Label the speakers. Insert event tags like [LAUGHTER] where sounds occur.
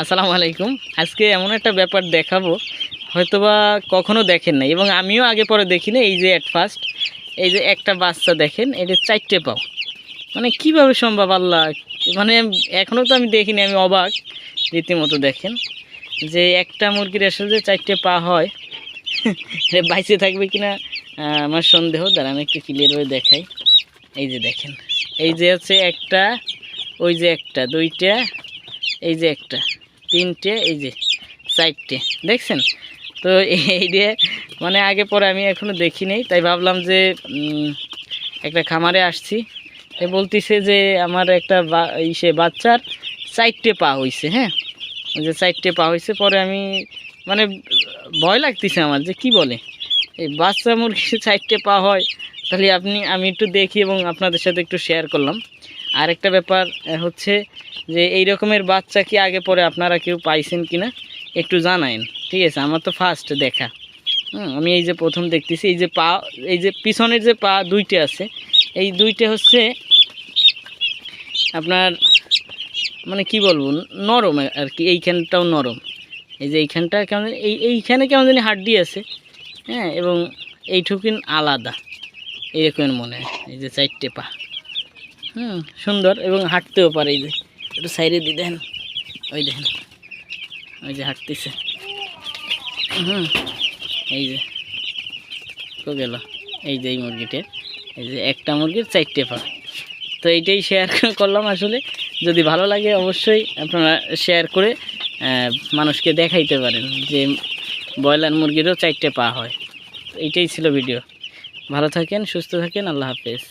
Speaker 1: আসসালামু আলাইকুম। আজকে এমন একটা ব্যাপার দেখাবো, হয়তোবা কখনো দেখেন নাই এবং আমিও আগে পরে দেখি না এই যে অ্যাট ফার্স্ট এই যে একটা বাচ্চা দেখেন এটা চারটে পাও। মানে কীভাবে সম্ভব আল্লাহ? মানে এখনও তো আমি দেখিনি, আমি অবাক, রীতিমতো দেখেন, যে একটা মুরগির আসলে যে চারটে পা হয় এটা বাইসে থাকবে কিনা আমার সন্দেহ। দাঁড়ান একটু ক্লিয়ারভাবে দেখাই। এই যে দেখেন, এই যে হচ্ছে একটা, ওই যে একটা, দুইটা, এই যে একটা। তিনটে, এই যে চারটে, দেখছেন? তো এই দিয়ে মানে আগে পরে আমি এখনও দেখি নেই, তাই ভাবলাম যে একটা খামারে আসছি। এ বলতিছে যে, আমার একটা ইসে বাচ্চার চারটে পা হইছে হ্যাঁ? যে চারটে পা হইছে, পরে আমি মানে ভয় লাগতেছে আমার যে কি বলে? এই বাচ্চা মুরগির চারটে পা হয়, তাহলে আপনি, আমি একটু দেখি এবং আপনাদের সাথে একটু শেয়ার করলাম। আর একটা ব্যাপার হচ্ছে যে এই রকমের বাচ্চা কি আগে পরে আপনারা কেউ পাইছেন কি না একটু জানাইন। ঠিক আছে, আমার তো ফার্স্ট দেখা। হুম, আমি এই যে প্রথম দেখতেছি, এই যে পা, এই যে পিছনের যে পা দুইটা আছে, এই দুইটা হচ্ছে আপনার মানে কি বলব, নরম আর কি, এইখানটাও নরম। এই যে এইখানটা কেমন এই, এইখানে কেমন জানি হাড্ডি আছে হ্যাঁ এবং এইটুকিন আলাদা এরকম মনে হয়, এই যে চারটে পা। হুম, সুন্দর এবং হাঁটতেও পারে এই যে। একটু সাইডে দিয়ে দেখেন। ওই দেখেন। ওই যে হাঁটতেছে। হুম। এই যে। কো গেল। এই যে এই মুরগিটা। এই যে একটা মুরগির চারটে পা। তো এইটাই শেয়ার [LAUGHS] করলাম আসলে। যদি ভালো লাগে অবশ্যই আপনারা শেয়ার করে মানুষকে দেখাইতে পারেন যে ব্রয়লার মুরগিরও চারটে পা হয়। এইটাই ছিল ভিডিও ভালো থাকেন, সুস্থ থাকেন, আল্লাহ হাফেজ।